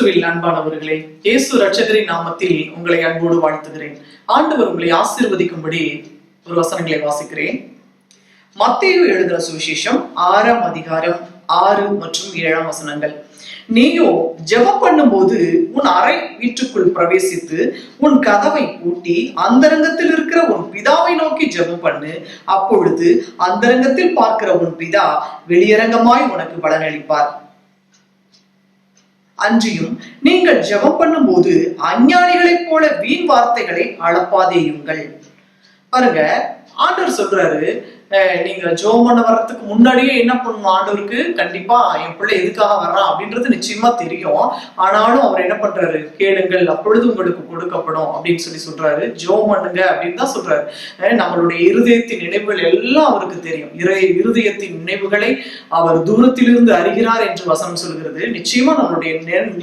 கிறிஸ்துவில் அன்பானவர்களே இயேசு ரட்சகரின் நாமத்தில் உங்களை அன்போடு வாழ்த்துகிறேன். ஆண்டவர் உங்களை ஆசீர்வதிக்கும்படி ஒரு வசனங்களை வாசிக்கிறேன். மத்தேயு எழுதுகிற சுவிசேஷம் ஆறாம் அதிகாரம் ஆறு மற்றும் ஏழாம் வசனங்கள். நீயோ ஜெபம் பண்ணும்போது உன் அறை வீட்டுக்குள் பிரவேசித்து உன் கதவை பூட்டி அந்தரங்கத்தில் இருக்கிற உன் பிதாவை நோக்கி ஜெபம் பண்ணு. அப்பொழுது அந்தரங்கத்தில் பார்க்கிற உன் பிதா வெளியரங்கமாய் உனக்கு பலனளிப்பார். அன்றியும் நீங்கள் ஜெபம் பண்ணும்போது அஞ்ஞானிகளைப் போல வீண் வார்த்தைகளை அளப்பாதேயுங்கள் பாருங்க ஆண்டவர் சொல்றாரு நீங்க ஜோம் பண்ண வர்றதுக்கு முன்னாடியே என்ன பண்ணணும்? ஆண்டவருக்கு கண்டிப்பா என் பிள்ளை எதுக்காக வர்றான் அப்படின்றது நிச்சயமா தெரியும். ஆனாலும் அவர் என்ன பண்றாரு? கேளுங்கள் அப்பொழுது உங்களுக்கு கொடுக்கப்படும் அப்படின்னு சொல்லி சொல்றாரு. ஜோம் பண்ணுங்க அப்படின்னு தான் சொல்றாரு. நம்மளுடைய இருதயத்தின் நினைவுகள் எல்லாம் அவருக்கு தெரியும். இறை இருதயத்தின் நினைவுகளை அவர் தூரத்திலிருந்து அறிகிறார் என்று வசனம் சொல்கிறது. நிச்சயமா நம்மளுடைய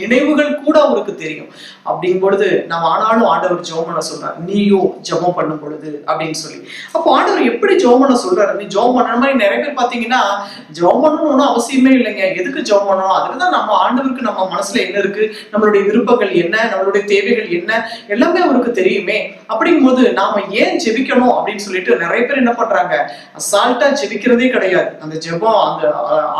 நினைவுகள் கூட அவருக்கு தெரியும். அப்படிங்கும் பொழுது நம்ம ஆனாலும் ஆண்டவர் ஜோமனை பண்ண சொல்றார். நீயோ ஜெபம் பண்ணும் பொழுது அப்படின்னு சொல்லி. அப்போ ஆண்டவர் எப்படி ஜோமனை பண்ண சொல்றாரு. நீ ஜோம் பண்ண மாதிரி நிறைய பேர் பாத்தீங்கன்னா ஜெபம் பண்ணணும்னு அவசியமே இல்லைங்க. எதுக்கு ஜோம் பண்ணணும்? அதுக்கு தான் நம்ம ஆண்டவருக்கு நம்ம மனசுல என்ன இருக்கு? நம்மளுடைய விருப்பங்கள் என்ன? நம்மளுடைய தேவைகள் என்ன? எல்லாமே அவருக்கு தெரியுமே. அப்படிங்கும்போது நாம ஏன் ஜெபிக்கணும் அப்படின்னு சொல்லிட்டு நிறைய பேர் என்ன பண்றாங்க? அசால்ட்டா ஜெபிக்கிறதே கிடையாது. அந்த ஜெபம் அந்த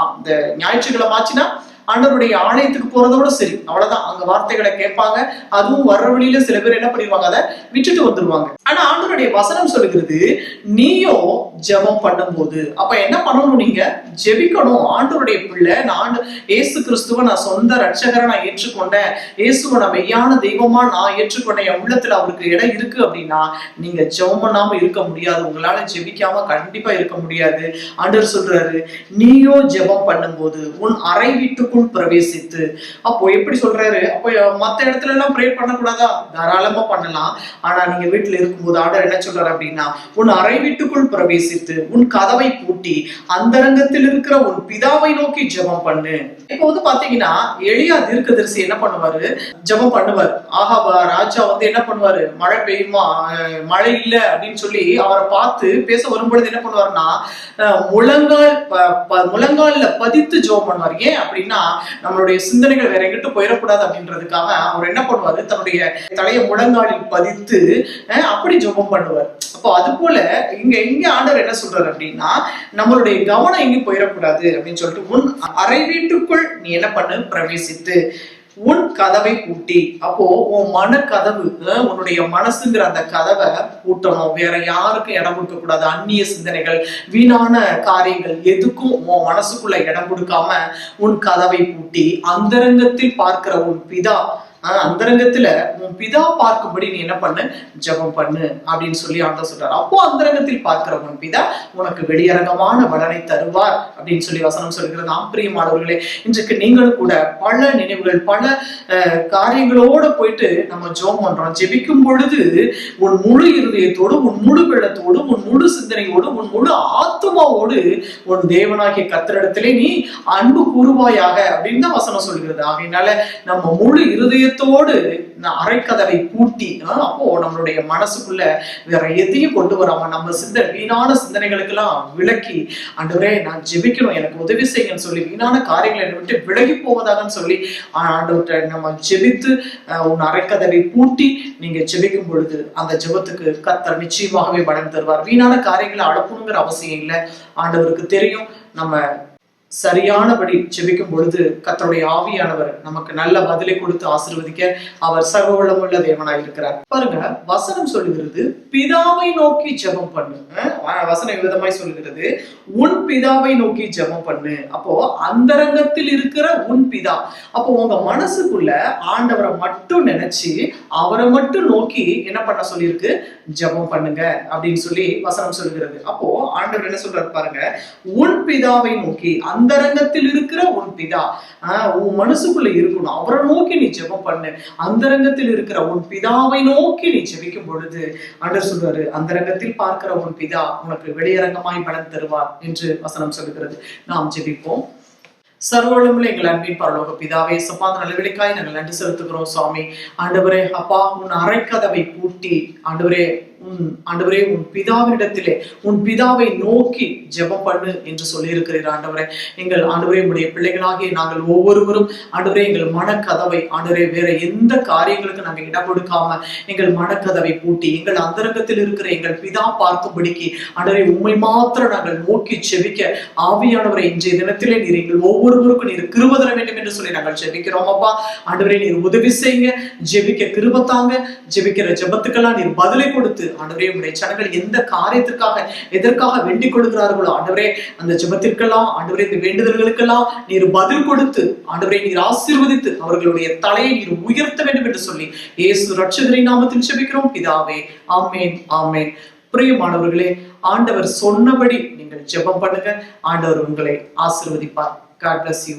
அந்த ஞாயிற்றுக்கிழமை ஆச்சுன்னா ஆண்டவருடைய ஆலயத்துக்கு போறதோட சரி. அவ்வளவுதான். அங்க வார்த்தைகளை கேட்பாங்க. அதுவும் வர்ற வழியில சில பேர் என்ன பண்ணிடுவாங்க? அதை விட்டுட்டு வந்துருவாங்க. ஆனா ஆண்டவருடைய வசனம் சொல்லுகிறது நீயோ ஜெபம் பண்ணும்போது. அப்ப என்ன பண்ணணும் நீங்க? ஜெபிக்கணும். ஆண்டவருடைய பிள்ளை நான் ஏசு கிறிஸ்துவ நான் சொந்த ரட்சகரை நான் ஏற்றுக்கொண்டேன். இயேசுவை நான் மெய்யான தெய்வமா நான் ஏற்றுக்கொண்டேன். என் உள்ளத்துல அவருக்கு இடம் இருக்கு அப்படின்னா நீங்க ஜெபம் பண்ணாம இருக்க முடியாது. உங்களால ஜெபிக்காம கண்டிப்பா இருக்க முடியாது. ஆண்டவர் சொல்றாரு நீயோ ஜெபம் பண்ணும்போது உன் அறை வீட்டுக்குள் பிரவேசித்து. அப்போ எப்படி சொல்றாரு? அப்போ மத்த இடத்துல எல்லாம் ப்ரே பண்ணக்கூடாதா? தாராளமா பண்ணலாம். ஆனா நீங்க வீட்டுல இருக்கும்போது ஆடர் என்ன சொல்றாரு அப்படின்னா உன் அறை வீட்டுக்குள் பிரவேசித்து உன் கதவை பூட்டி அந்தரங்கத்தில் இருக்கிற உன் பிதாவை நோக்கி ஜெபம் பண்ணு. இப்போ வந்து பாத்தீங்கன்னா எளியா தீர்க்கதரிசி என்ன பண்ணுவாரு? ஜெபம் பண்ணுவார். ஆஹா வா, ராஜா வந்து என்ன பண்ணுவாரு? மழை பெய்யுமா? மழை இல்ல. அப்படின்னு சொல்லி அவரை பார்த்து பேச வரும்பொழுது என்ன பண்ணுவாருன்னா முழங்கால் முழங்கால்ல பதித்து ஜெபம் பண்ணுவார். ஏன் அப்படின்னா நம்மளுடைய சிந்தனைகள் வேற எங்கிட்டு போயிடக்கூடாது அப்படின்றதுக்காக அவர் என்ன பண்ணுவாரு? தன்னுடைய தலையை முழங்காலில் பதித்து அஹ், அப்படி ஜபம் பண்ணுவார். அப்போ அது போல இங்க இங்க ஆண்டவர் என்ன சொல்றாரு அப்படின்னா நம்மளுடைய கவனம் எங்கேயும் போயிடக்கூடாது அப்படின்னு சொல்லிட்டு உன் அறை வீட்டுக்குள் நீ என்ன பண்ணு? பிரவேசித்து. உன் கதவை பூட்டி. அப்போ உன் மன கதவு உன்னுடைய மனசுங்கிற அந்த கதவை பூட்டணும். வேற யாருக்கும் இடம் கொடுக்க கூடாது அந்நிய சிந்தனைகள் வீணான காரியங்கள் எதுக்கும் உன் மனசுக்குள்ள இடம் கொடுக்காம உன் கதவை பூட்டி அந்தரங்கத்தில் பார்க்கிற உன் பிதா ஆஹ் அந்தரங்கத்துல உன் பிதா பார்க்கும்படி நீ என்ன பண்ணு? ஜெபம் பண்ணு அப்படின்னு சொல்லி ஆண்டவர் சொல்றாரு. அப்போ அந்தரங்கத்தில் பார்க்கிற உன் பிதா உனக்கு வெளியரங்கமான பலனை தருவார் அப்படின்னு சொல்லி வசனம் சொல்கிறது ஆம் பிரியமானவர்களே இன்றைக்கு நீங்களும் கூட பல நினைவுகள் பல காரியங்களோட போயிட்டு நம்ம ஜெபம் பண்றோம். ஜெபிக்கும் பொழுது உன் முழு இருதயத்தோடு உன் முழு வெள்ளத்தோடு உன் முழு சிந்தனையோடு உன் முழு ஆத்மாவோடு உன் தேவனாகிய கத்திரிடத்திலே நீ அன்பு கூறுவாயாக அப்படின்னு தான் வசனம் சொல்கிறது. ஆகையினால நம்ம முழு இருதயத்தோடு அரைக்கதவை பூட்டி அப்போ நம்மளுடைய மனசுக்குள்ள வேற எதையும் கொண்டு வராம நம்ம சிந்த வீணான சிந்தனைகளுக்கெல்லாம் விளக்கி ஆண்டவரே நான் ஜெபிக்கணும் எனக்கு உதவி செய்யுங்கன்னு சொல்லி வீணான காரியங்களை என்னை விட்டு விலகி போவதாகன்னு சொல்லி ஆண்டவர்கிட்ட நம்ம ஜெபித்து உன் அரைக்கதவை பூட்டி நீங்க ஜெபிக்கும் பொழுது அந்த ஜெபத்துக்கு கத்தர் நிச்சயமாகவே பலன் தருவார். வீணான காரியங்கள் அழப்பணுங்கிற அவசியம் இல்லை. ஆண்டவருக்கு தெரியும். நம்ம சரியானபடி ஜெபிக்கும் பொழுது கத்தருடைய ஆவியானவர் நமக்கு நல்ல பதிலை கொடுத்து ஆசிர்வதிக்க அவர் சர்வவளமுள்ள தேவனாய் இருக்கிறார். பாருங்க வசனம் சொல்லுகிறது பிதாவை நோக்கி ஜெபம் பண்ணு. வசனம் விதமாய் சொல்லுகிறது உன் பிதாவை நோக்கி ஜெபம் பண்ணு. அப்போ அந்தரங்கத்தில் இருக்கிற உன் பிதா அப்போ உங்க மனசுக்குள்ள ஆண்டவரை மட்டும் நினைச்சு அவரை மட்டும் நோக்கி என்ன பண்ண சொல்லியிருக்கு? ஜெபம் பண்ணுங்க. அப்படின்னு சொல்லி வசனம் சொல்லுகிறது. அப்போ ஆண்டவர் என்ன சொல்றாரு பாருங்க உன் பிதாவை நோக்கி அந்தரங்கத்தில் இருக்கிற உன் பிதா. ஆஹ் உன் மனசுக்குள்ள இருக்கணும். அவரை நோக்கி நீ ஜெபம் பண்ணு. அந்தரங்கத்தில் இருக்கிற உன் பிதாவை நோக்கி நீ ஜெபிக்கும் பொழுது ஆண்டவர் சொல்றாரு அந்தரங்கத்தில் பார்க்கிற உன் பிதா உனக்கு வெளியரங்கமாய் பலன் தருவார் என்று வசனம் சொல்லுகிறது. நாம் ஜெபிப்போம். சர்வளமுள்ள எங்கள் அன்பின் பரலோக பிதாவே சப்பாந்த நல்லவிலைக்காய் நாங்கள் நன்றி செலுத்துகிறோம் சுவாமி. ஆண்டவரே அப்பா உன் அரைக்கதவை பூட்டி ஆண்டவரே ஆண்டவரே உன் பிதாவினிடத்திலே உன் பிதாவை நோக்கி ஜெபம் பண்ணு என்று சொல்லியிருக்கிறீர் ஆண்டவரே. எங்கள் ஆண்டவரே உடைய பிள்ளைகளாகிய நாங்கள் ஒவ்வொருவரும் ஆண்டவரே எங்கள் மனக்கதவை ஆண்டவரே வேற எந்த காரியங்களுக்கு நாங்கள் இடம் கொடுக்காம எங்கள் மனக்கதவை பூட்டி எங்கள் அந்தரங்கத்தில் இருக்கிற எங்கள் பிதா பார்க்கும்படிக்கு ஆண்டவரே உண்மை மாத்திரம் நாங்கள் நோக்கி செவிக்க ஆவியானவரை இன்றைய தினத்திலே நீர் எங்கள் ஒவ்வொருவருக்கும் நீர் கிருப தர வேண்டும் என்று சொல்லி நாங்கள் ஜெபிக்கிறோம் அப்பா. ஆண்டவரே நீர் உதவி செய்யுங்க. ஜெபிக்க கிருபத்தாங்க ஜெபிக்கிற ஜெபத்துக்கெல்லாம் நீர் பதிலை கொடுத்து ஆண்டவரே உடைய ஜனங்கள் எந்த காரியத்திற்காக எதற்காக வேண்டிக் கொடுக்கிறார்களோ ஆண்டவரே அந்த ஜபத்திற்கெல்லாம் ஆண்டவரே இந்த வேண்டுதல்களுக்கெல்லாம் நீர் பதில் கொடுத்து ஆண்டவரை நீர் ஆசீர்வதித்து அவர்களுடைய தலையை நீர் உயர்த்த வேண்டும் என்று சொல்லி இயேசு ரட்சகரை நாமத்தில் ஜெபிக்கிறோம். பிதாவே ஆமேன் ஆமேன். பிரியமானவர்களே ஆண்டவர் சொன்னபடி நீங்கள் ஜெபம் பண்ணுங்க. ஆண்டவர் உங்களை ஆசிர்வதிப்பார். God bless you